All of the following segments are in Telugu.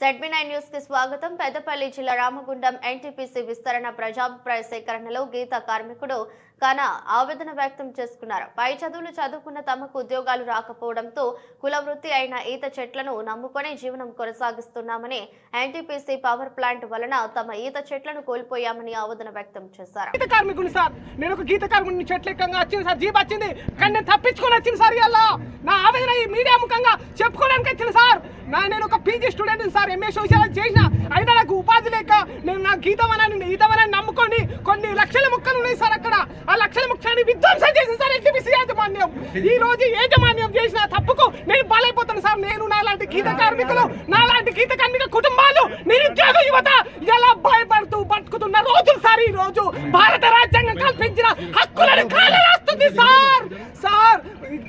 జడ్బీ నైన్ న్యూస్కి స్వాగతం. పెద్దపల్లి జిల్లా రామగుండం ఎన్టీపీసీ విస్తరణ ప్రజాభిప్రాయ సేకరణలో గీత కార్మికుడు కన ఆవేదన వ్యక్తం చేసుకున్నారు. పై చదువులు చదువుకున్న తమకు ఉద్యోగాలు రాకపోవడంతో కులవృత్తి అయిన ఈత చెట్లను నమ్ముకొని జీవనం కొనసాగిస్తున్నామని ఎన్టీపీసీ పవర్ ప్లాంట్ వలన తమ ఈత చెట్లను కోల్పోయామని ఆవేదన వ్యక్తం చేశారు. గీత కార్మికుని సార్ నేను ఒక గీత కార్మికుని చెట్లెక్కంగా వచ్చింది సార్ జీప్ వచ్చింది కానీ నేను తప్పించుకొని వచ్చింది సార్ ఇలా నా ఆవేదన ఈ మీడియా ముఖంగా చెప్పుకోవడానికి వచ్చింది సార్. నా నేను ఒక PG student sir MA social చేసిన. అయినా నాకు ఉపాధి లేక నేను నా గీతమనాన్ని ఈతమనాన్ని నమ్ముకొని కొన్ని లక్షల ముక్కలు ఉన్నాయి సార్ అక్కడ. ఆ లక్షల ముక్కలని విధ్వంసం చేసింది సార్ ఎన్టీపీసీ యాజమాన్యం. ఈ రోజు యాజమాన్యం చేసిన తప్పుకు నేను బలైపోతాను సార్. నేను నాలాంటి గీత కార్మికులు నాలాంటి గీత కార్మిక కుటుంబాలు నిరుద్యోగ యువత ఎలా భయపడుతూ బతుకుతున్న రోజులు సార్ ఈ రోజు. భారత రాజ్యాంగం కల్పించిన హక్కులను కాలరాస్తుంది సార్.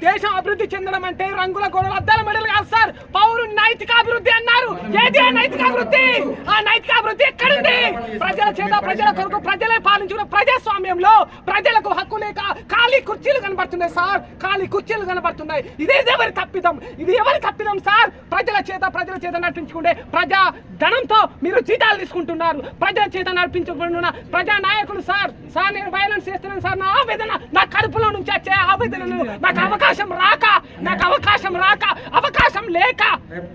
దేశం అభివృద్ధి చెందడం అంటే రంగుల గోడలు అద్దాల మెడలు కాదు సార్. పౌరు నైతిక అభివృద్ధి అన్నారు. ఏది ఆ నైతిక అభివృద్ధి? ఆ నైతిక అభివృద్ధి ఎక్కడుంది? ప్రజల చేత ప్రజల కొరకు ప్రజలే పాలించుకున్న ప్రజాస్వామ్యంలో ప్రజలకు హక్కు లేక ఖాళీ కుర్చీలు కనబడుతున్నాయి సార్. ఖాళీ కుర్చీలు కనబడుతున్నాయి. ఇది ఎవరి తప్పిదం? ఇది ఎవరి తప్పిదం సార్? ప్రజల చేత ప్రజల చేత నడిపించుకుంటే ప్రజా ధనంతో మీరు జీతాలు తీసుకుంటున్నారు. ప్రజల చేత నడిపించుకుంటున్న ప్రజా నాయకులు సార్. సార్ నేను వైలెన్స్ చేస్తున్నాను సార్. నా ఆవేదన నా కడుపులో నుంచి వచ్చే ఆవేదనలు నాకు అవకాశం రాక నాకు అవకాశం రాక అవకాశం లేక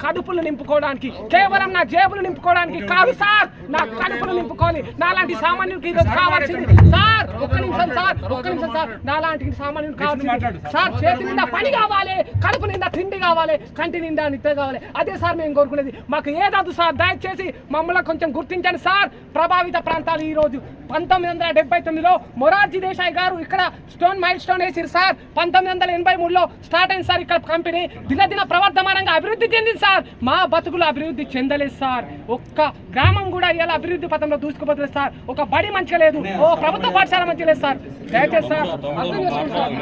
కడుపులు నింపుకోవడానికి కేవలం నా జేబులు నింపుకోవడానికి కాదు సార్. నా కడుపులు నింపుకోవాలి నాలాంటి సామాన్యుడికి ఈరోజు కావాల్సింది సార్. ఒక్క నిమిషం సార్ ఒక్క నిమిషం సార్. నాలాంటి సామాన్యుడు కావాల్సింది. సార్. చేతి నిండా పని కావాలి కడుపు నిండా తిండి కావాలి కంటి నిండా నిద్ర కావాలి. అదే సార్ మేము కోరుకునేది. మాకు ఏదాదు సార్ దయచేసి మమ్మల్ని కొంచెం గుర్తించండి సార్. ప్రభావిత ప్రాంతాలు ఈ రోజు పంతొమ్మిది వందల డెబ్బై తొమ్మిదిలో మొరార్జీ దేశాయ్ గారు ఇక్కడ స్టోన్ మైల్ స్టోన్ వేసిరు సార్. పంతొమ్మిది వందల ఎనభై మూడులో స్టార్ట్ అయింది సార్ ఇక్కడ కంపెనీ. దినదిన ప్రవర్ధమానంగా అభివృద్ధి చెందింది సార్. మా బతుకులు అభివృద్ధి చెందలేదు సార్. ఒక్క గ్రామం కూడా ఇలా అభివృద్ధి పథంలో దూసుకుపోతుంది సార్. ఒక బడి మంచిగా లేదు. ఓ ప్రభుత్వ పాఠశాల మంచిగా లేదు సార్. దయచేసి సార్ అర్థం చేసుకోండి సార్.